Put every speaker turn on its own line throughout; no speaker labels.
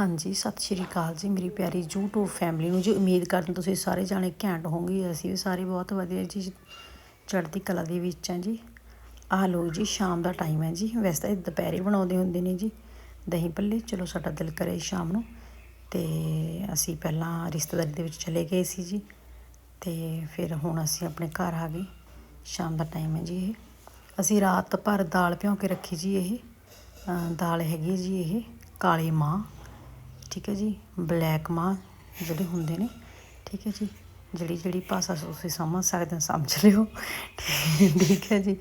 ਹਾਂਜੀ, ਸਤਿ ਸ਼੍ਰੀ ਅਕਾਲ ਜੀ, ਮੇਰੀ ਪਿਆਰੀ YouTube ਫੈਮਿਲੀ ਨੂੰ। ਜੀ, ਉਮੀਦ ਕਰਦੇ ਤੁਸੀਂ ਸਾਰੇ ਜਾਣੇ ਘੈਂਟ ਹੋਵੋਗੇ, ਅਸੀਂ ਵੀ ਸਾਰੇ ਬਹੁਤ ਵਧੀਆ ਜੀ, ਚੜ੍ਹਦੀ ਕਲਾ ਦੇ ਵਿੱਚ ਹਾਂ ਜੀ। ਆਹ ਲੋ ਜੀ, ਸ਼ਾਮ ਦਾ ਟਾਈਮ ਹੈ ਜੀ। ਵੈਸੇ ਤਾਂ ਇਹ ਦੁਪਹਿਰੇ ਬਣਾਉਂਦੇ ਹੁੰਦੇ ਨੇ ਜੀ, ਦਹੀਂ ਭੱਲੇ। ਚਲੋ, ਸਾਡਾ ਦਿਲ ਕਰੇ ਸ਼ਾਮ ਨੂੰ। ਤੇ ਅਸੀਂ ਪਹਿਲਾਂ ਰਿਸ਼ਤੇਦਾਰੀ ਦੇ ਵਿੱਚ ਚਲੇ ਗਏ ਸੀ ਜੀ। ਤੇ ਫਿਰ ਹੁਣ ਅਸੀਂ ਆਪਣੇ ਘਰ ਆ ਗਏ। ਸ਼ਾਮ ਦਾ ਟਾਈਮ ਹੈ ਜੀ ਇਹ। ਅਸੀਂ ਰਾਤ ਭਰ ਦਾਲ ਭਿਉਂ ਕੇ ਰੱਖੀ ਜੀ ਇਹ। ਦਾਲ ਹੈਗੀ ਜੀ ਇਹ, ਕਾਲੇ ਮਾਂ ਠੀਕ ਹੈ ਜੀ ਬਲੈਕ ਮਾਂ ਜਿਹੜੇ ਹੁੰਦੇ ਨੇ, ਠੀਕ ਹੈ ਜੀ, ਜਿਹੜੀ ਜਿਹੜੀ ਭਾਸ਼ਾ ਤੁਸੀਂ ਸਮਝ ਸਕਦੇ ਹੋ, ਸਮਝ ਲਿਓ। ਠੀਕ ਹੈ ਜੀ,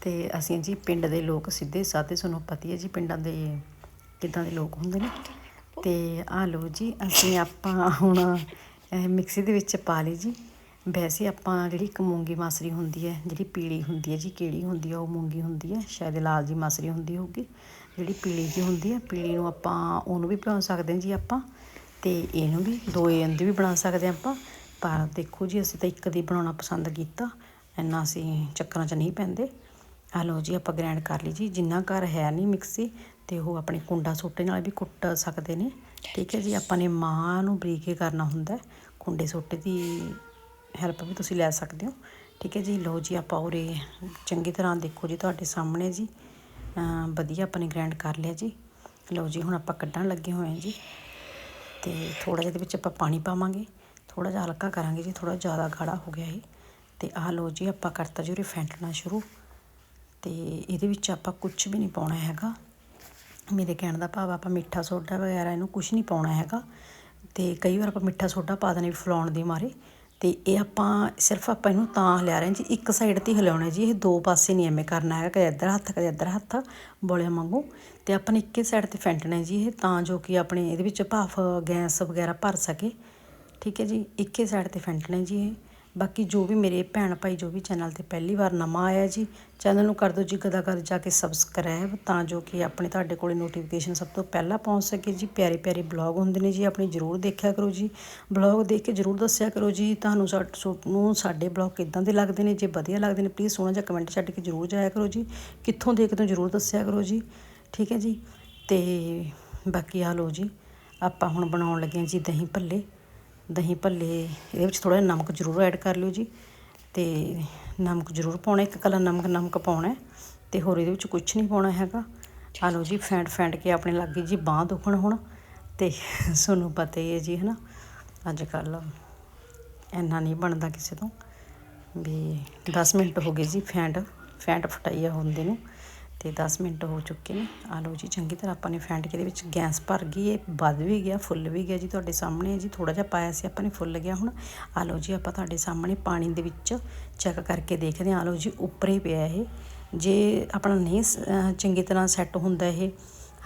ਤੇ ਅਸੀਂ ਜੀ ਪਿੰਡ ਦੇ ਲੋਕ ਸਿੱਧੇ ਸਾਦੇ ਤੁਹਾਨੂੰ ਪਤਾ ਹੈ ਜੀ, ਪਿੰਡਾਂ ਦੇ ਕਿੱਦਾਂ ਦੇ ਲੋਕ ਹੁੰਦੇ ਨੇ। ਤੇ ਆ ਲਓ ਜੀ, ਅਸੀਂ ਆਪਾਂ ਹੁਣ ਮਿਕਸੀ ਦੇ ਵਿੱਚ ਪਾ ਲਈ ਜੀ। ਵੈਸੇ ਆਪਾਂ ਜਿਹੜੀ ਇੱਕ ਮੂੰਗੀ ਮਾਸਰੀ ਹੁੰਦੀ ਹੈ, ਜਿਹੜੀ ਪੀਲੀ ਹੁੰਦੀ ਹੈ ਜੀ, ਕਿਹੜੀ ਹੁੰਦੀ ਹੈ, ਉਹ ਮੂੰਗੀ ਹੁੰਦੀ ਹੈ, ਸ਼ਾਇਦ ਲਾਲ ਜੀ ਮਾਸਰੀ ਹੁੰਦੀ ਹੋਊਗੀ। ਜਿਹੜੀ ਪੀਲੀ ਜੀ ਹੁੰਦੀ ਆ, ਪੀਲੀ ਨੂੰ ਆਪਾਂ ਉਹਨੂੰ ਵੀ ਬਣਾ ਸਕਦੇ ਹਾਂ ਜੀ ਆਪਾਂ ਤੇ ਇਹਨੂੰ ਵੀ ਦੋ ਇਹਦੇ ਵੀ ਬਣਾ ਸਕਦੇ ਹਾਂ ਆਪਾਂ। ਪਰ ਦੇਖੋ ਜੀ, ਅਸੀਂ ਤਾਂ ਇੱਕ ਦੀ ਬਣਾਉਣਾ ਪਸੰਦ ਕੀਤਾ, ਇੰਨਾ ਅਸੀਂ ਚੱਕਰਾਂ 'ਚ ਨਹੀਂ ਪੈਂਦੇ। ਆ ਲਓ ਜੀ, ਆਪਾਂ ਗ੍ਰੈਂਡ ਕਰ ਲਈ ਜੀ, ਜਿੰਨਾ ਘਰ ਹੈ ਨਹੀਂ ਮਿਕਸੀ ਤੇ ਉਹ ਆਪਣੇ ਕੁੰਡਾ ਸੋਟੇ ਨਾਲ ਵੀ ਕੁੱਟ ਸਕਦੇ ਨੇ। ਠੀਕ ਹੈ ਜੀ, ਆਪਾਂ ਨੇ ਮਾਂ ਨੂੰ ਬਰੀਕ ਕਰਨਾ ਹੁੰਦਾ ਕੁੰਡੇ ਸੋਟੇ ਦੀ ਹੈਲਪ ਵੀ ਤੁਸੀਂ ਲੈ ਸਕਦੇ ਹੋ। ਠੀਕ ਹੈ ਜੀ, ਲਓ ਜੀ, ਆਪਾਂ ਉਰੇ ਚੰਗੀ ਤਰ੍ਹਾਂ ਦੇਖੋ ਜੀ, ਤੁਹਾਡੇ ਸਾਹਮਣੇ ਜੀ। ਵਧੀਆ ਆਪਾਂ ਨੇ ਗ੍ਰਾਈਂਡ ਕਰ ਲਿਆ ਜੀ। ਲਓ ਜੀ, ਹੁਣ ਆਪਾਂ ਕੱਢਣ ਲੱਗੇ ਹੋਏ ਹਾਂ ਜੀ। ਤੇ ਥੋੜਾ ਜਿਹਾ ਇਹਦੇ ਵਿੱਚ ਆਪਾਂ ਪਾਣੀ ਪਾਵਾਂਗੇ। ਥੋੜਾ ਜਿਹਾ ਹਲਕਾ ਕਰਾਂਗੇ ਜੀ ਥੋੜਾ ਜ਼ਿਆਦਾ ਗਾੜਾ ਹੋ ਗਿਆ ਇਹ। ਤੇ ਆਹ ਲਓ ਜੀ, ਆਪਾਂ ਕਰਤਾ ਜੀ ਉਰੇ ਫੈਂਟਣਾ ਸ਼ੁਰੂ। ਤੇ ਇਹਦੇ ਵਿੱਚ ਆਪਾਂ ਕੁਝ ਵੀ ਨਹੀਂ ਪਾਉਣਾ ਹੈਗਾ। ਮੇਰੇ ਕਹਿਣ ਦਾ ਭਾਵ ਆਪਾਂ ਮਿੱਠਾ ਸੋਡਾ ਵਗੈਰਾ ਇਹਨੂੰ ਕੁਝ ਨਹੀਂ ਪਾਉਣਾ ਹੈਗਾ। ਤੇ ਕਈ ਵਾਰ ਆਪਾਂ ਮਿੱਠਾ ਸੋਡਾ ਪਾ ਦਿੰਦੇ ਫਲਾਉਣ ਦੇ ਮਾਰੇ। ਤੇ ਇਹ ਆਪਾਂ ਸਿਰਫ ਆਪਾਂ ਇਹਨੂੰ ਤਾਂ ਹਿਲਾ ਰਹੇ ਹਾਂ ਜੀ, ਇੱਕ ਸਾਈਡ ਤੇ ਹੀ ਹਿਲਾਉਣਾ ਜੀ, ਇਹ ਦੋ ਪਾਸੇ ਨਹੀਂ ਐਵੇਂ ਕਰਨਾ ਹੈਗਾ, ਕਦੇ ਇੱਧਰ ਹੱਥ, ਕਦੇ ਇੱਧਰ ਹੱਥ ਬੋਲਿਆਂ ਵਾਂਗੂ। ਤੇ ਆਪਾਂ ਨੇ ਇੱਕੇ ਸਾਈਡ ਤੇ ਫੈਂਟਣਾ ਜੀ ਇਹ, ਤਾਂ ਜੋ ਕਿ ਆਪਣੇ ਇਹਦੇ ਵਿੱਚ ਭਾਫ, ਗੈਸ ਵਗੈਰਾ ਭਰ ਸਕੇ। ਠੀਕ ਹੈ ਜੀ, ਇੱਕੇ ਸਾਈਡ ਤੇ ਫੈਂਟਣਾ ਜੀ ਇਹ। ਬਾਕੀ ਜੋ ਵੀ ਮੇਰੇ ਭੈਣ ਭਾਈ ਜੋ ਵੀ ਚੈਨਲ ਤੇ ਪਹਿਲੀ ਵਾਰ ਨਵਾਂ ਆਇਆ ਜੀ, ਚੈਨਲ ਨੂੰ ਕਰ ਦਿਓ ਜੀ ਗਦਾ ਕਰ ਜਾ ਕੇ ਸਬਸਕ੍ਰਾਈਬ ਤਾਂ ਜੋ ਕਿ ਆਪਣੇ ਤੁਹਾਡੇ ਕੋਲੇ ਨੋਟੀਫਿਕੇਸ਼ਨ ਸਭ ਤੋਂ ਪਹਿਲਾਂ ਪਹੁੰਚ ਸਕੇ ਜੀ। ਪਿਆਰੇ ਪਿਆਰੇ ਬਲੌਗ ਹੁੰਦੇ ਨੇ ਜੀ, ਆਪਣੀ ਜਰੂਰ ਦੇਖਿਆ ਕਰੋ ਜੀ। ਬਲੌਗ ਦੇਖ ਕੇ ਜਰੂਰ ਦੱਸਿਆ ਕਰੋ ਜੀ, ਤੁਹਾਨੂੰ ਨੂੰ ਸਾਡੇ ਬਲੌਗ ਕਿੱਦਾਂ ਦੇ ਲੱਗਦੇ ਨੇ, ਜੇ ਵਧੀਆ ਲੱਗਦੇ ਨੇ ਪਲੀਜ਼ ਸੋਹਣਾ ਜਿਹਾ ਕਮੈਂਟ ਛੱਡ ਕੇ ਜਰੂਰ ਜਾਇਆ ਕਰੋ ਜੀ। ਕਿੱਥੋਂ ਦੇਖਦੇ ਹੋ ਜਰੂਰ ਦੱਸਿਆ ਕਰੋ ਜੀ। ਠੀਕ ਹੈ ਜੀ? ਤੇ ਬਾਕੀ ਆ ਲਓ ਜੀ, ਆਪਾਂ ਹੁਣ ਬਣਾਉਣ ਲੱਗੇ ਹਾਂ ਜੀ ਦਹੀਂ ਭੱਲੇ। ਦਹੀਂ ਭੱਲੇ, ਇਹਦੇ ਵਿੱਚ ਥੋੜਾ ਜਿਹਾ ਨਮਕ ਜ਼ਰੂਰ ਐਡ ਕਰ ਲਿਓ ਜੀ। ਤੇ ਨਮਕ ਜ਼ਰੂਰ ਪਾਉਣਾ, ਇੱਕ ਕਲਾ ਨਮਕ ਨਮਕ ਪਾਉਣਾ ਤੇ ਹੋਰ ਇਹਦੇ ਵਿੱਚ ਕੁਝ ਨਹੀਂ ਪਾਉਣਾ ਹੈਗਾ। ਆ ਲਓ ਜੀ, ਫੈਂਟ ਫੈਂਟ ਕੇ ਆਪਣੇ ਲੱਗੇ ਜੀ ਬਾਹ ਦੁਖਣ ਹੁਣ, ਤੇ ਤੁਹਾਨੂੰ ਪਤਾ ਹੀ ਹੈ ਜੀ, ਹਨਾ? ਅੱਜ ਕੱਲ ਇੰਨਾ ਨਹੀਂ ਬਣਦਾ ਕਿਸੇ ਤੋਂ। ਵੀ 10 ਮਿੰਟ ਹੋ ਗਏ ਜੀ, ਫੈਂਟ ਫੈਂਟ ਫਟਾਈਆ ਹੁੰਦੇ ਨੂੰ। ਤੇ 10 ਮਿੰਟ ਹੋ ਚੁੱਕੇ ਨੇ। ਆ ਲਓ ਜੀ, ਚੰਗੀ ਤਰ੍ਹਾਂ ਆਪਾਂ ਨੇ ਫੈਂਟ ਕੇ ਦੇ ਵਿੱਚ ਗੈਸ ਭਰ ਗਈ। ਇਹ ਵੱਧ ਵੀ ਗਿਆ, ਫੁੱਲ ਵੀ ਗਿਆ ਜੀ ਤੁਹਾਡੇ ਸਾਹਮਣੇ। ਜੀ ਥੋੜਾ ਜਿਹਾ ਪਾਇਆ ਸੀ ਆਪਾਂ ਨੇ, ਫੁੱਲ ਗਿਆ ਹੁਣ। ਆ ਲਓ ਜੀ, ਆਪਾਂ ਤੁਹਾਡੇ ਸਾਹਮਣੇ ਪਾਣੀ ਦੇ ਵਿੱਚ ਚੈੱਕ ਕਰਕੇ ਦੇਖਦੇ ਹਾਂ। ਆ ਲਓ ਜੀ, ਉੱਪਰ ਹੀ ਪਿਆ ਇਹ। ਜੇ ਆਪਣਾ ਨਹੀਂ ਚੰਗੀ ਤਰ੍ਹਾਂ ਸੈੱਟ ਹੁੰਦਾ ਇਹ,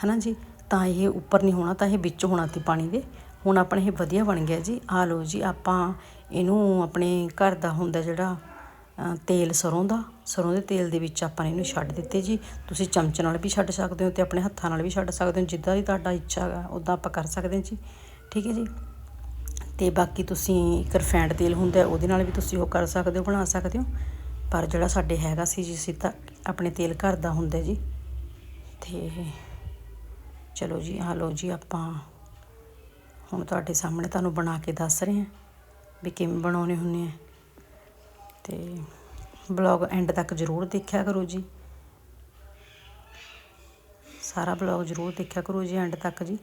ਹਨਾ ਜੀ, ਤਾਂ ਇਹ ਉੱਪਰ ਨਹੀਂ ਹੋਣਾ, ਤਾਂ ਇਹ ਵਿੱਚ ਹੋਣਾ ਸੀ ਪਾਣੀ ਦੇ। ਹੁਣ ਆਪਣੇ ਇਹ ਵਧੀਆ ਬਣ ਗਿਆ ਜੀ। ਆ ਲਓ ਜੀ, ਆਪਾਂ ਇਹਨੂੰ ਆਪਣੇ ਘਰ ਦਾ ਹੁੰਦਾ ਜਿਹੜਾ ਤੇਲ ਸਰੋਂ ਦਾ, ਸਰੋਂ ਦੇ ਤੇਲ ਦੇ ਵਿੱਚ ਆਪਾਂ ਨੇ ਇਹਨੂੰ ਛੱਡ ਦਿੱਤੇ ਜੀ। ਤੁਸੀਂ ਚਮਚ ਨਾਲ ਵੀ ਛੱਡ ਸਕਦੇ ਹੋ ਤੇ ਆਪਣੇ ਹੱਥਾਂ ਨਾਲ ਵੀ ਛੱਡ ਸਕਦੇ ਹੋ, ਜਿੱਦਾਂ ਦੀ ਤੁਹਾਡਾ ਇੱਛਾ ਹੈ ਉਦਾਂ ਆਪਾਂ ਕਰ ਸਕਦੇ ਹਾਂ ਜੀ। ਠੀਕ ਹੈ ਜੀ? ਤੇ ਬਾਕੀ ਤੁਸੀਂ ਇੱਕ ਰਿਫਾਈਂਡ ਤੇਲ ਹੁੰਦਾ, ਉਹਦੇ ਨਾਲ ਵੀ ਤੁਸੀਂ ਉਹ ਕਰ ਸਕਦੇ ਹੋ, ਬਣਾ ਸਕਦੇ ਹੋ। ਪਰ ਜਿਹੜਾ ਸਾਡੇ ਹੈਗਾ ਸੀ ਜੀ ਸਿੱਧਾ ਆਪਣੇ ਤੇਲ ਘਰ ਦਾ ਹੁੰਦਾ ਜੀ। ਤੇ ਚਲੋ ਜੀ ਆ ਲਓ ਜੀ ਆਪਾਂ ਹੁਣ ਤੁਹਾਡੇ ਸਾਹਮਣੇ ਤੁਹਾਨੂੰ ਬਣਾ ਕੇ ਦੱਸ ਰਹੇ ਹਾਂ ਵੀ ਕਿਵੇਂ ਬਣਾਉਣੇ ਹੁੰਦੇ ਆ। ਤੇ ਬਲੌਗ ਐਂਡ ਤੱਕ ਜ਼ਰੂਰ ਦੇਖਿਆ ਕਰੋ ਜੀ। ਸਾਰਾ ਬਲੌਗ ਜ਼ਰੂਰ ਦੇਖਿਆ ਕਰੋ ਜੀ ਐਂਡ ਤੱਕ ਜੀ।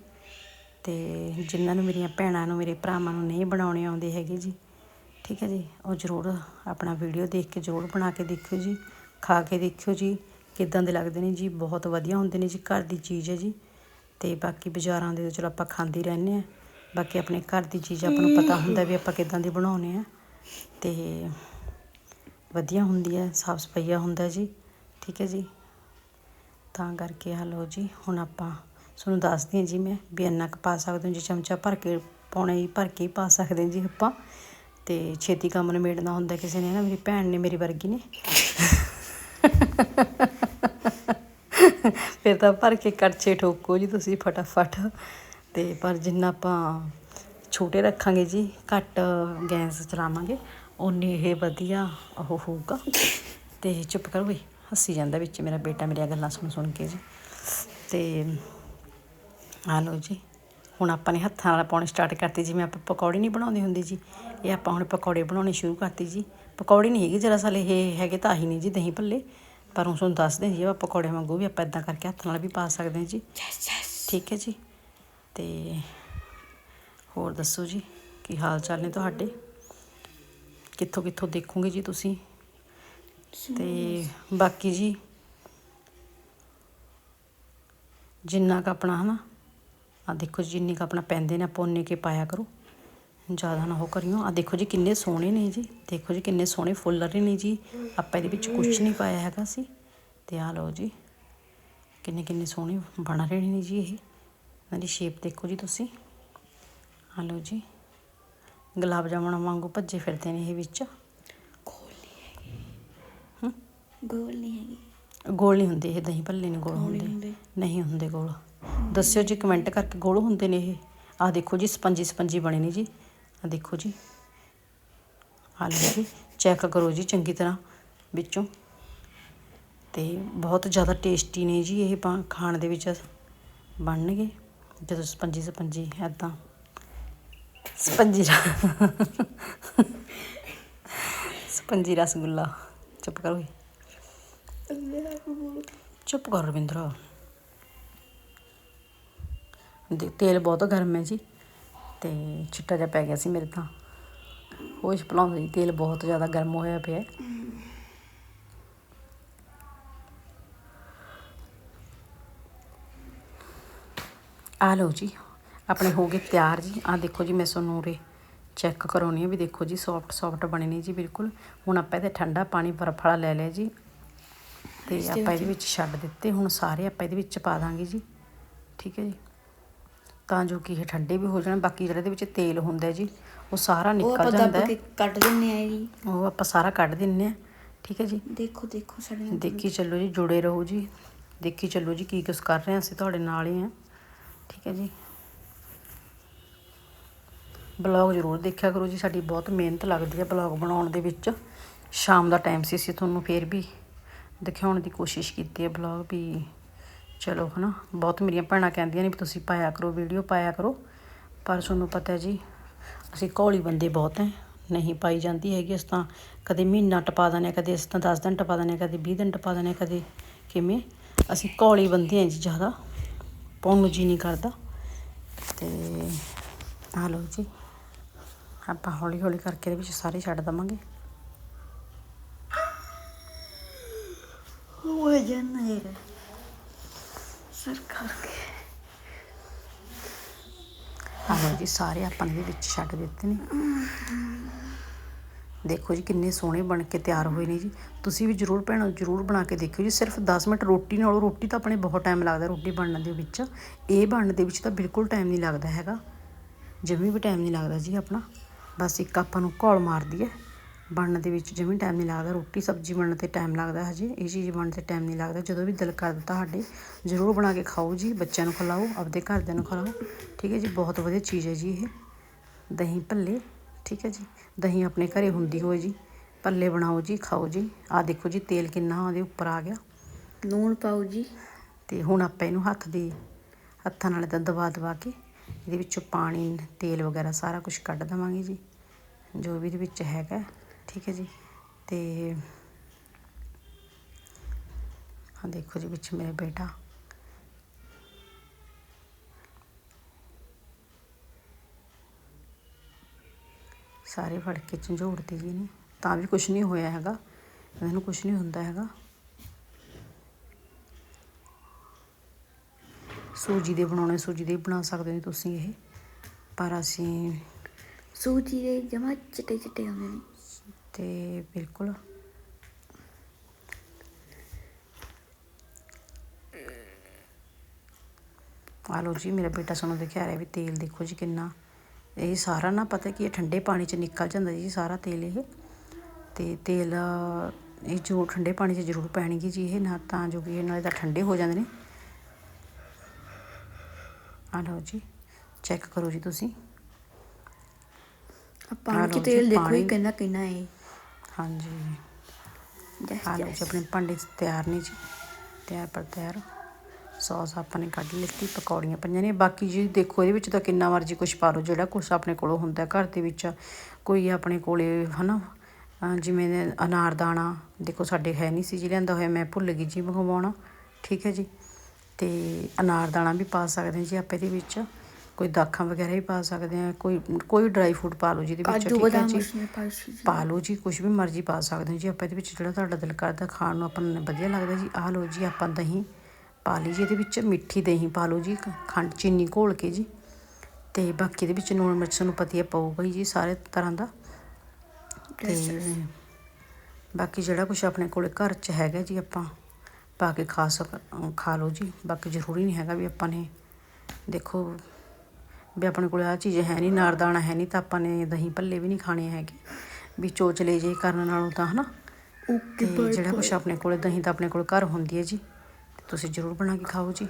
ਤੇ ਜਿਨ੍ਹਾਂ ਨੂੰ ਮੇਰੀਆਂ ਭੈਣਾਂ ਨੂੰ, ਮੇਰੇ ਭਰਾਵਾਂ ਨੂੰ ਨਹੀਂ ਬਣਾਉਣੇ ਆਉਂਦੇ ਹੈਗੇ ਜੀ, ਠੀਕ ਹੈ ਜੀ, ਉਹ ਜ਼ਰੂਰ ਆਪਣਾ ਵੀਡੀਓ ਦੇਖ ਕੇ ਜ਼ਰੂਰ ਬਣਾ ਕੇ ਦੇਖਿਓ ਜੀ, ਖਾ ਕੇ ਦੇਖਿਓ ਜੀ, ਕਿਦਾਂ ਦੇ ਲੱਗਦੇ ਨੇ ਜੀ, ਬਹੁਤ ਵਧੀਆ ਹੁੰਦੇ ਨੇ ਜੀ, ਘਰ ਦੀ ਚੀਜ਼ ਹੈ ਜੀ। ਤੇ ਬਾਕੀ ਬਾਜ਼ਾਰਾਂ ਦੇ ਚਲੋ ਆਪਾਂ ਖਾਂਦੇ ਰਹਿੰਦੇ ਆ ਬਾਕੀ ਆਪਣੇ ਘਰ ਦੀ ਚੀਜ਼ ਆਪਾਂ ਨੂੰ ਪਤਾ ਹੁੰਦਾ ਵੀ ਆਪਾਂ ਕਿਦਾਂ ਦੀ ਬਣਾਉਣੇ ਆ ਤੇ ਵਧੀਆ ਹੁੰਦੀ ਹੈ, ਸਾਫ਼ ਸਫਾਈਆ ਹੁੰਦਾ ਜੀ, ਠੀਕ ਹੈ ਜੀ। ਤਾਂ ਕਰਕੇ ਹਲੋ ਜੀ, ਹੁਣ ਆਪਾਂ ਤੁਹਾਨੂੰ ਦੱਸਦੀ ਹਾਂ ਜੀ ਮੈਂ ਵੀ ਇੰਨਾ ਕੁ ਪਾ ਸਕਦੇ ਹੋ ਜੀ, ਚਮਚਾ ਭਰ ਕੇ ਪਾਉਣਾ ਹੀ ਭਰ ਕੇ ਹੀ ਪਾ ਸਕਦੇ ਜੀ ਆਪਾਂ। ਤੇ ਛੇਤੀ ਕੰਮ ਨਿਬੇੜਨਾ ਹੁੰਦਾ ਕਿਸੇ ਨੇ ਨਾ, ਮੇਰੀ ਭੈਣ ਨੇ ਮੇਰੀ ਵਰਗੀ ਨੇ। ਫਿਰ ਤਾਂ ਭਰ ਕੇ ਕੜਛੇ ਠੋਕੋ ਜੀ ਤੁਸੀਂ ਫਟਾਫਟ। ਤੇ ਪਰ ਜਿੰਨਾ ਆਪਾਂ ਛੋਟੇ ਰੱਖਾਂਗੇ ਜੀ, ਘੱਟ ਗੈਸ ਚਲਾਵਾਂਗੇ। ਉਨੀ ਇਹ ਵਧੀਆ ਉਹ ਹੋਊਗਾ। ਤੇ ਚੁੱਪ ਕਰ ਓਏ ਹੱਸੀ ਜਾਂਦਾ ਵਿੱਚ ਮੇਰਾ ਬੇਟਾ ਮੇਰੀਆਂ ਗੱਲਾਂ ਸੁਣ ਸੁਣ ਕੇ ਜੀ। ਤੇ ਆ ਲਓ ਜੀ ਹੁਣ ਆਪਾਂ ਨੇ ਹੱਥਾਂ ਨਾਲ ਪਾਉਣੇ ਸਟਾਰਟ ਕਰਤੀ ਜਿਵੇਂ ਆਪਾਂ ਪਕੌੜੀ ਨਹੀਂ ਬਣਾਉਂਦੇ ਹੁੰਦੇ ਜੀ। ਇਹ ਆਪਾਂ ਹੁਣ ਪਕੌੜੇ ਬਣਾਉਣੇ ਸ਼ੁਰੂ ਕਰਤੀ ਜੀ। ਪਕੌੜੀ ਨਹੀਂ ਹੈਗੀ ਦਰਅਸਲ ਇਹ ਹੈਗੇ ਤਾਂ ਹੀ ਨਹੀਂ ਜੀ ਦਹੀਂ ਭੱਲੇ। ਪਰ ਹੁਣ ਤੁਹਾਨੂੰ ਦੱਸਦੇ ਜੀ ਆਪਾਂ ਪਕੌੜੇ ਵਾਂਗੂ ਵੀ ਆਪਾਂ ਇਦਾਂ ਕਰਕੇ ਹੱਥ ਨਾਲ ਵੀ ਪਾ ਸਕਦੇ ਹਾਂ ਜੀ। ਠੀਕ ਹੈ ਜੀ। ਤੇ ਹੋਰ ਦੱਸੋ ਜੀ ਕੀ ਹਾਲ ਚਾਲ ਨੇ ਤੁਹਾਡੇ? ਕਿੱਥੋਂ ਕਿੱਥੋਂ ਦੇਖੋਗੇ ਜੀ ਤੁਸੀਂ? ਤੇ ਬਾਕੀ ਜੀ ਜਿੰਨਾ ਕ ਆਪਣਾ ਹਨਾ ਆ ਦੇਖੋ ਜੀ ਜਿੰਨੀ ਕ ਆਪਣਾ ਪੈਂਦੇ ਨੇ ਆਪਾਂ ਉਨੇ ਕੇ ਪਾਇਆ ਕਰੋ। ਜ਼ਿਆਦਾ ਨਾ ਹੋ ਕਰਿਓ। ਆ ਦੇਖੋ ਜੀ ਕਿੰਨੇ ਸੋਹਣੇ ਨੇ ਜੀ। ਦੇਖੋ ਜੀ ਕਿੰਨੇ ਸੋਹਣੇ ਫੁੱਲ ਰਹੇ ਨੇ ਜੀ। ਆਪਾਂ ਇਹਦੇ ਵਿੱਚ ਕੁਝ ਨਹੀਂ ਪਾਇਆ ਹੈਗਾ ਸੀ। ਤੇ ਆ ਲਓ ਜੀ ਕਿੰਨੇ ਕਿੰਨੇ ਸੋਹਣੇ ਬਣ ਰਹੇ ਨੇ ਜੀ ਇਹ। ਇਹਨਾਂ ਦੀ ਸ਼ੇਪ ਦੇਖੋ ਜੀ ਤੁਸੀਂ। ਆ ਲਓ ਜੀ। ਗੁਲਾਬ ਜਾਮਣ ਵਾਂਗੂ ਭੱਜੇ ਫਿਰਦੇ ਨੇ ਇਹ ਵਿੱਚ।
ਗੋਲ ਨਹੀਂ ਹੈਗੀ।
ਗੋਲ ਨਹੀਂ ਹੁੰਦੇ ਇਹ ਦਹੀਂ ਭੱਲੇ ਨਹੀਂ ਗੋਲ ਹੁੰਦੇ। ਨਹੀਂ ਹੁੰਦੇ ਗੋਲ। ਦੱਸਿਓ ਜੀ ਕਮੈਂਟ ਕਰਕੇ ਗੋਲ ਹੁੰਦੇ ਨੇ ਇਹ। ਆਹ ਦੇਖੋ ਜੀ ਸਪੰਜੀ ਸਪੰਜੀ ਬਣੇ ਨੇ ਜੀ। ਆਹ ਦੇਖੋ ਜੀ। ਆਹ ਲਓ ਜੀ ਚੈੱਕ ਕਰੋ ਜੀ ਚੰਗੀ ਤਰ੍ਹਾਂ ਵਿੱਚੋਂ। ਤੇ ਬਹੁਤ ਜ਼ਿਆਦਾ ਟੇਸਟੀ ਨੇ ਜੀ ਇਹ ਖਾਣ ਦੇ ਵਿੱਚ ਬਣਨਗੇ ਜਦੋਂ ਸਪੰਜੀ ਸਪੰਜੀ ਐਦਾਂ ਸਪੰਜੀ ਰ- ਸਪੰਜੀ ਰਸਗੁੱਲਾ ਚੁੱਪ ਕਰੋ ਜੀ। ਚੁੱਪ ਕਰ ਰਵਿੰਦਰ। ਦੇ ਤੇਲ ਬਹੁਤ ਗਰਮ ਹੈ ਜੀ ਤੇ ਚਿੱਟਾ ਜਿਹਾ ਪੈ ਗਿਆ ਸੀ ਮੇਰੇ ਤਾਂ। ਹੋਸ਼ ਭਲਾਉਂਦਾ ਜੀ, ਤੇਲ ਬਹੁਤ ਜ਼ਿਆਦਾ ਗਰਮ ਹੋਇਆ ਪਿਆ ਹੈ। ਆ ਲਓ ਜੀ। ਆਪਣੇ ਹੋ ਗਏ ਤਿਆਰ ਜੀ। ਆ ਦੇਖੋ ਜੀ ਮੈਂ ਤੁਹਾਨੂੰ ਉਰੇ ਚੈੱਕ ਕਰਾਉਣੀ ਆ ਵੀ ਦੇਖੋ ਜੀ ਸੌਫਟ ਸੌਫਟ ਬਣੇ ਨੇ ਜੀ ਬਿਲਕੁਲ। ਹੁਣ ਆਪਾਂ ਇਹਦੇ ਠੰਡਾ ਪਾਣੀ ਬਰਫ ਵਾਲਾ ਲੈ ਲਿਆ ਜੀ। ਤੇ ਆਪਾਂ ਇਹਦੇ ਵਿੱਚ ਛੱਡ ਦਿੱਤੇ। ਹੁਣ ਸਾਰੇ ਆਪਾਂ ਇਹਦੇ ਵਿੱਚ ਪਾ ਦਾਂਗੇ ਜੀ। ਠੀਕ ਹੈ ਜੀ। ਤਾਂ ਜੋ ਕਿ ਇਹ ਠੰਡੇ ਵੀ ਹੋ ਜਾਣ। ਬਾਕੀ ਜਿਹੜਾ ਇਹਦੇ ਵਿੱਚ ਤੇਲ ਹੁੰਦਾ ਜੀ ਉਹ ਸਾਰਾ
ਉਹ
ਨਿਕਲ
ਆਪਾਂ
ਜਾਂਦਾ
ਦੱਬ
ਹੈ
ਕੇ ਕੱਢ ਦਿੰਨੇ ਆ ਜੀ।
ਉਹ ਆਪਾਂ ਸਾਰਾ ਕੱਢ ਦਿੰਨੇ ਆ। ਠੀਕ ਹੈ ਜੀ।
ਦੇਖੋ ਦੇਖੋ ਸਾਡੇ
ਦੇਖੀ ਚੱਲੋ ਜੀ ਜੁੜੇ ਰਹੋ ਜੀ। ਦੇਖੀ ਚੱਲੋ ਜੀ ਕੀ ਕੁਛ ਕਰ ਰਹੇ ਹਾਂ ਅਸੀਂ ਤੁਹਾਡੇ ਨਾਲ ਹੀ ਆ ਠੀਕ ਹੈ ਜੀ। ਬਲੌਗ ਜ਼ਰੂਰ ਦੇਖਿਆ ਕਰੋ ਜੀ, ਸਾਡੀ ਬਹੁਤ ਮਿਹਨਤ ਲੱਗਦੀ ਹੈ ਬਲੌਗ ਬਣਾਉਣ ਦੇ ਵਿੱਚ। ਸ਼ਾਮ ਦਾ ਟਾਈਮ ਸੀ, ਅਸੀਂ ਤੁਹਾਨੂੰ ਫੇਰ ਵੀ ਦਿਖਾਉਣ ਦੀ ਕੋਸ਼ਿਸ਼ ਕੀਤੀ ਹੈ ਬਲੌਗ ਵੀ। ਚਲੋ ਹਨਾ, ਬਹੁਤ ਮੇਰੀਆਂ ਭੈਣਾਂ ਕਹਿੰਦੀਆਂ ਨੇ ਵੀ ਤੁਸੀਂ ਪਾਇਆ ਕਰੋ ਵੀਡੀਓ ਪਾਇਆ ਕਰੋ। ਪਰ ਤੁਹਾਨੂੰ ਪਤਾ ਜੀ, ਅਸੀਂ ਘੋਲੀ ਬੰਦੇ ਬਹੁਤ ਹੈ, ਨਹੀਂ ਪਾਈ ਜਾਂਦੀ ਹੈਗੀ, ਅਸੀਂ ਤਾਂ ਕਦੇ ਮਹੀਨਾ ਟਪਾ ਦਿੰਦੇ ਹਾਂ, ਕਦੇ ਅਸੀਂ ਤਾਂ 10 ਦਿਨ ਟਪਾ ਦਿੰਦੇ ਹਾਂ, ਕਦੇ 20 ਦਿਨ ਟਪਾ ਦਿੰਦੇ ਹਾਂ, ਕਦੇ ਕਿਵੇਂ। ਅਸੀਂ ਘੋਲੀ ਬੰਦੇ ਹਾਂ ਜੀ ਜ਼ਿਆਦਾ, ਪਾਉਣ ਨੂੰ ਜੀ ਨਹੀਂ ਕਰਦਾ। ਤੇ ਆ ਲਓ ਜੀ। ਆਪਾਂ ਹੌਲੀ ਹੌਲੀ ਕਰਕੇ ਇਹਦੇ ਵਿੱਚ ਸਾਰੇ ਛੱਡ ਦਵਾਂਗੇ।
ਉਹ ਜਨ ਹੈ ਸਰਕਾਰ ਕੇ।
ਆ ਲਓ ਜੀ ਸਾਰੇ ਆਪਾਂ ਨੇ ਇਹਦੇ ਵਿੱਚ ਛੱਡ ਦਿੱਤੇ ਨੇ। ਦੇਖੋ ਜੀ ਕਿੰਨੇ ਸੋਹਣੇ ਬਣ ਕੇ ਤਿਆਰ ਹੋਏ ਨੇ ਜੀ। ਤੁਸੀਂ ਵੀ ਜਰੂਰ ਭੈਣੋ ਜਰੂਰ ਬਣਾ ਕੇ ਦੇਖਿਓ ਜੀ। ਸਿਰਫ 10 ਮਿੰਟ ਰੋਟੀ ਨਾਲੋਂ ਰੋਟੀ ਤਾਂ ਆਪਣੇ ਬਹੁਤ ਟਾਈਮ ਲੱਗਦਾ ਰੋਟੀ ਬਣਨ ਦੇ ਵਿੱਚ। ਇਹ ਬਣਨ ਦੇ ਵਿੱਚ ਤਾਂ ਬਿਲਕੁਲ ਟਾਈਮ ਨਹੀਂ ਲੱਗਦਾ ਹੈਗਾ। ਜਮੀ ਵੀ ਟਾਈਮ ਨਹੀਂ ਲੱਗਦਾ ਜੀ ਆਪਣਾ। ਬਸ ਇੱਕ ਆਪਾਂ ਨੂੰ ਘੋਲ ਮਾਰਦੀ ਹੈ। ਬਣਨ ਦੇ ਵਿੱਚ ਜਮੀ ਟਾਈਮ ਨਹੀਂ ਲੱਗਦਾ। ਰੋਟੀ ਸਬਜ਼ੀ ਬਣਨ ਤੇ ਟਾਈਮ ਲੱਗਦਾ ਹਜੇ। ਇਹ ਚੀਜ਼ ਬਣਨ ਤੇ ਟਾਈਮ ਨਹੀਂ ਲੱਗਦਾ। ਜਦੋਂ ਵੀ ਦਿਲ ਕਰਦਾ ਤੁਹਾਡੇ ਜ਼ਰੂਰ ਬਣਾ ਕੇ ਖਾਓ ਜੀ। ਬੱਚਿਆਂ ਨੂੰ ਖਿਲਾਓ ਆਪਦੇ ਘਰਦਿਆਂ ਨੂੰ ਖਿਲਾਓ। ਠੀਕ ਹੈ ਜੀ ਬਹੁਤ ਵਧੀਆ ਚੀਜ਼ ਹੈ ਜੀ ਇਹ। ਦਹੀਂ ਭੱਲੇ ਠੀਕ ਹੈ ਜੀ। ਦਹੀਂ ਆਪਣੇ ਘਰੇ ਹੁੰਦੀ ਹੋਏ ਜੀ। ਭੱਲੇ ਬਣਾਓ ਜੀ ਖਾਓ ਜੀ। ਆਹ ਦੇਖੋ ਜੀ ਤੇਲ ਕਿੰਨਾ ਉਹਦੇ ਉੱਪਰ ਆ ਗਿਆ।
ਨੂਣ ਪਾਓ ਜੀ।
ਤੇ ਹੁਣ ਆਪਾਂ ਇਹਨੂੰ ਹੱਥ ਦੀ ਹੱਥਾਂ ਨਾਲ ਤਾਂ ਦਬਾ ਦਬਾ ਕੇ ਇਹਦੇ ਵਿੱਚੋਂ ਪਾਣੀ, ਤੇਲ ਵਗੈਰਾ ਸਾਰਾ ਕੁਝ ਕੱਢ ਦੇਵਾਂਗੇ ਜੀ। ਜੋ ਵੀ ਇਹਦੇ ਵਿੱਚ ਹੈਗਾ, ਠੀਕ ਹੈ ਜੀ। ਤੇ ਹਾਂ ਦੇਖੋ ਜੀ ਵਿੱਚ ਮੇਰਾ ਬੇਟਾ। ਸਾਰੇ ਫੜ ਕੇ ਝੰਜੋੜਦੇ ਜੀ ਨੇ ਤਾਂ ਵੀ ਕੁਝ ਨਹੀਂ ਹੋਇਆ ਹੈਗਾ। ਇਹਨਾਂ ਨੂੰ ਕੁਝ ਨਹੀਂ ਹੁੰਦਾ ਹੈਗਾ। ਸੂਜੀ ਦੇ ਬਣਾਉਣੇ ਸੂਜੀ ਦੇ ਬਣਾ ਸਕਦੇ ਹੋ ਤੁਸੀਂ ਇਹ। ਪਰ ਅਸੀਂ
ਸੂਜੀ ਦੇ ਜਮਾ ਚਿੱਟੇ ਚਿੱਟੇ ਹੁੰਦੇ ਨੇ।
ਤੇ ਬਿਲਕੁਲ। ਆ ਲਓ ਜੀ ਮੇਰਾ ਬੇਟਾ ਸਾਨੂੰ ਦਿਖਾ ਰਿਹਾ ਵੀ ਤੇਲ ਦੇਖੋ ਜੀ ਕਿੰਨਾ। ਇਹ ਸਾਰਾ ਨਾ ਪਤਾ ਕੀ ਇਹ ਠੰਡੇ ਪਾਣੀ 'ਚ ਨਿਕਲ ਜਾਂਦਾ ਜੀ ਸਾਰਾ ਤੇਲ ਇਹ। ਤੇ ਤੇਲ ਇਹ ਜੋ ਠੰਡੇ ਪਾਣੀ 'ਚ ਜ਼ਰੂਰ ਪੈਣਗੇ ਜੀ ਇਹ ਨਾ ਤਾਂ ਜੋ ਕਿ ਇਹ ਨਾਲੇ ਤਾਂ ਠੰਡੇ ਹੋ ਜਾਂਦੇ ਨੇ। ਆ ਲਓ ਜੀ ਚੈੱਕ ਕਰੋ ਜੀ ਤੁਸੀਂ।
ਆਪਾਂ ਕਿ ਤੇਲ ਦੇਖੋ
ਪਾਣੀ।
ਹੀ ਕਿੰਨਾ ਕਿੰਨਾ ਹੈ
ਹਾਂਜੀ। ਆ ਲਓ ਜੀ ਆਪਣੇ ਭਾਂਡੇ ਤਿਆਰ ਨੇ ਜੀ। ਤਿਆਰ ਪਰ ਤਿਆਰ। ਸੌਸ ਆਪਾਂ ਨੇ ਕੱਢ ਲਿੱਤੀ ਪਕੌੜੀਆਂ ਪਈਆਂ ਨੇ। ਬਾਕੀ ਜੀ ਦੇਖੋ ਇਹਦੇ ਵਿੱਚ ਤਾਂ ਕਿੰਨਾ ਮਰਜ਼ੀ ਕੁਝ ਪਾ ਲਓ ਜਿਹੜਾ ਕੁਝ ਆਪਣੇ ਕੋਲੋਂ ਹੁੰਦਾ। ਘਰ ਦੇ ਵਿੱਚ ਕੋਈ ਆਪਣੇ ਕੋਲੇ ਹਨਾ ਜਿਵੇਂ ਦੇ ਅਨਾਰਦਾਣਾ ਦੇਖੋ ਸਾਡੇ ਹੈ ਨਹੀਂ ਸੀ ਜੀ ਲਿਆਂਦਾ ਹੋਇਆ ਮੈਂ ਭੁੱਲ ਗਈ ਜੀ ਮੰਗਵਾਉਣਾ। ਠੀਕ ਹੈ ਜੀ। ਤੇ ਅਨਾਰਦਾਣਾ ਵੀ ਪਾ ਸਕਦੇ ਹਾਂ ਜੀ ਆਪਾਂ ਇਹਦੇ ਵਿੱਚ। ਕੋਈ ਦਾਖਾਂ ਵਗੈਰਾ ਵੀ ਪਾ ਸਕਦੇ ਹਾਂ ਕੋਈ ਕੋਈ ਡਰਾਈ ਫਰੂਟ ਪਾ ਲਓ ਜਿਹਦੇ ਵਿੱਚ ਠੀਕ ਹੈ ਜੀ। ਪਾ ਲਓ ਜੀ ਕੁਝ ਵੀ ਮਰਜ਼ੀ ਪਾ ਸਕਦੇ ਹੋ ਜੀ। ਆਪਾਂ ਇਹਦੇ ਵਿੱਚ ਜਿਹੜਾ ਤੁਹਾਡਾ ਦਿਲ ਕਰਦਾ ਖਾਣ ਨੂੰ ਆਪਾਂ ਨੂੰ ਵਧੀਆ ਲੱਗਦਾ ਜੀ। ਆਹ ਲਓ ਜੀ ਆਪਾਂ ਦਹੀਂ ਪਾ ਲਈ ਜੀ ਇਹਦੇ ਵਿੱਚ ਮਿੱਠੀ ਦਹੀਂ ਪਾ ਲਓ ਜੀ ਖੰਡ ਚੀਨੀ ਘੋਲ ਕੇ ਜੀ। ਤੇ ਬਾਕੀ ਇਹਦੇ ਵਿੱਚ ਲੂਣ ਮਿਰਚ ਨੂੰ ਪਤੀਆ ਪਊਗਾ ਜੀ ਸਾਰੇ ਤਰ੍ਹਾਂ ਦਾ। ਤੇ ਬਾਕੀ ਜਿਹੜਾ ਕੁਝ ਆਪਣੇ ਕੋਲੇ ਘਰ 'ਚ ਹੈਗਾ ਜੀ ਆਪਾਂ ਪਾ ਕੇ ਖਾ ਸਕ ਖਾ ਲਓ ਜੀ। ਬਾਕੀ ਜ਼ਰੂਰੀ ਨਹੀਂ ਹੈਗਾ ਵੀ ਆਪਾਂ ਨੇ ਦੇਖੋ ਵੀ ਆਪਣੇ ਕੋਲ ਆਹ ਚੀਜ਼ ਹੈ ਨਹੀਂ ਨਾਰਦਾਣਾ ਹੈ ਨਹੀਂ ਤਾਂ ਆਪਾਂ ਨੇ ਦਹੀਂ ਭੱਲੇ ਵੀ ਨਹੀਂ ਖਾਣੇ ਹੈਗੇ। ਵੀ ਚੋਚਲੇ ਜੇ ਕਰਨ ਨਾਲੋਂ ਤਾਂ ਹਨਾ?
ਓਕੇ
ਜਿਹੜਾ ਕੁਝ ਆਪਣੇ ਕੋਲੇ ਦਹੀਂ ਤਾਂ ਆਪਣੇ ਕੋਲ ਘਰ ਹੁੰਦੀ ਹੈ ਜੀ। ਤੁਸੀਂ ਜ਼ਰੂਰ ਬਣਾ ਕੇ ਖਾਓ ਜੀ।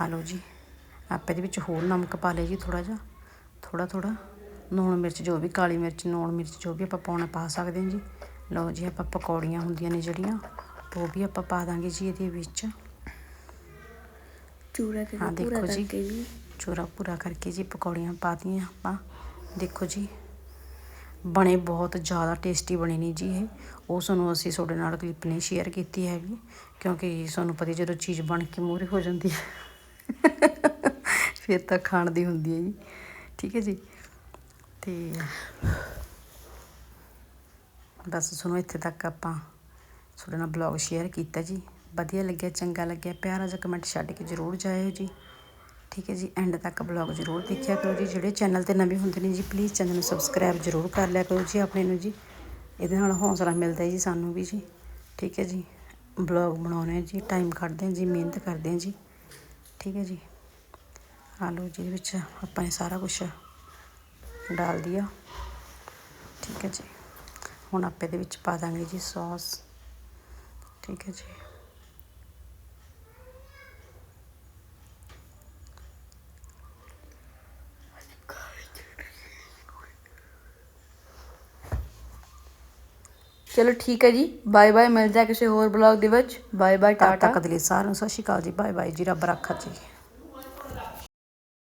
ਆ ਲਓ ਜੀ। ਆਪਾਂ ਇਹਦੇ ਵਿੱਚ ਹੋਰ ਨਮਕ ਪਾ ਲਿਆ ਜੀ ਥੋੜਾ ਜਿਹਾ। ਥੋੜਾ ਥੋੜਾ ਲੂਣ ਮਿਰਚ ਜੋ ਵੀ ਕਾਲੀ ਮਿਰਚ ਲੂਣ ਮਿਰਚ ਜੋ ਵੀ ਆਪਾਂ ਪਾਉਣਾ ਪਾ ਸਕਦੇ ਹਾਂ ਜੀ। ਲਓ ਜੀ ਆਪਾਂ ਪਕੌੜੀਆਂ ਹੁੰਦੀਆਂ ਨੇ ਜਿਹੜੀਆਂ। ਉਹ ਵੀ ਆਪਾਂ ਪਾ ਦਾਂਗੇ ਜੀ ਇਹਦੇ ਵਿੱਚ।
ਚੂਰਾ ਕੇ
ਹਾਂ,
ਪੂਰਾ
ਦੇਖੋ ਜੀ।
ਕਰਕੇ ਜੀ?
ਚੂਰਾ ਪੂਰਾ ਕਰਕੇ ਜੀ ਪਕੌੜੀਆਂ ਪਾਤੀਆਂ ਆਪਾਂ। ਦੇਖੋ ਜੀ ਬਣੇ ਬਹੁਤ ਜ਼ਿਆਦਾ ਟੇਸਟੀ ਬਣੇ ਨੇ ਜੀ ਇਹ। ਉਹ ਸਾਨੂੰ ਅਸੀਂ ਤੁਹਾਡੇ ਨਾਲ ਕਲਿੱਪ ਨਹੀਂ ਸ਼ੇਅਰ ਕੀਤੀ ਹੈਗੀ ਕਿਉਂਕਿ ਸਾਨੂੰ ਪਤਾ ਜਦੋਂ ਚੀਜ਼ ਬਣ ਕੇ ਮੂਹਰੇ ਹੋ ਜਾਂਦੀ ਹੈ। ਫਿਰ ਤਾਂ ਖਾਣ ਦੀ ਹੁੰਦੀ ਹੈ ਜੀ। ਠੀਕ ਹੈ ਜੀ। ਤੇ ਬਸ ਸੁਣੋ ਇੱਥੇ ਤੱਕ ਆਪਾਂ ਤੁਹਾਡੇ ਨਾਲ ਬਲੌਗ ਸ਼ੇਅਰ ਕੀਤਾ ਜੀ। ਵਧੀਆ ਲੱਗਿਆ, ਚੰਗਾ ਲੱਗਿਆ, ਪਿਆਰਾ ਜਿਹਾ ਕਮੈਂਟ ਛੱਡ ਕੇ ਜ਼ਰੂਰ ਜਾਇਓ ਜੀ। ਠੀਕ ਹੈ ਜੀ ਐਂਡ ਤੱਕ ਬਲੌਗ ਜ਼ਰੂਰ ਦੇਖਿਆ ਕਰੋ ਜੀ। ਜਿਹੜੇ ਚੈਨਲ ਤੇ ਨਵੇਂ ਹੁੰਦੇ ਨੇ ਜੀ ਪਲੀਜ਼ ਚੈਨਲ ਨੂੰ ਸਬਸਕ੍ਰਾਈਬ ਜ਼ਰੂਰ ਕਰ ਲਿਆ ਕਰੋ ਜੀ ਆਪਣੇ ਨੂੰ ਜੀ। ਇਹਦੇ ਨਾਲ ਹੌਸਲਾ ਮਿਲਦਾ ਜੀ ਸਾਨੂੰ ਵੀ ਜੀ। ਠੀਕ ਹੈ ਜੀ ਬਲੌਗ ਬਣਾਉਣੇ ਆ ਜੀ ਟਾਈਮ ਕੱਢਦੇ ਹਾਂ ਜੀ, ਮਿਹਨਤ ਕਰਦੇ ਹਾਂ ਜੀ। ਠੀਕ ਹੈ ਜੀ, ਆ ਲਓ ਜੀ ਇਹਦੇ ਵਿੱਚ ਆਪਾਂ ਨੇ ਸਾਰਾ ਕੁਝ ਡਾਲ ਦਿਆ। ਠੀਕ ਹੈ ਜੀ, ਹੁਣ ਆਪਾਂ ਇਹਦੇ ਵਿੱਚ ਪਾ ਦਾਂਗੇ ਜੀ ਸੌਸ ਠੀਕ ਹੈ ਜੀ।
ਚਲੋ ਠੀਕ ਹੈ ਜੀ। ਬਾਏ ਬਾਏ ਮਿਲਦੇ ਆ ਕਿਸੇ ਹੋਰ ਬਲੌਗ ਦੇ ਵਿੱਚ। ਬਾਏ ਬਾਏ ਟਾਟਾ
ਤੱਕ ਦੇ ਲਈ ਸਾਰਿਆਂ ਨੂੰ ਸਤਿ ਸ਼੍ਰੀ ਅਕਾਲ ਜੀ। ਬਾਏ ਬਾਏ ਜੀ ਰੱਬ ਰੱਖਾ ਜੀ।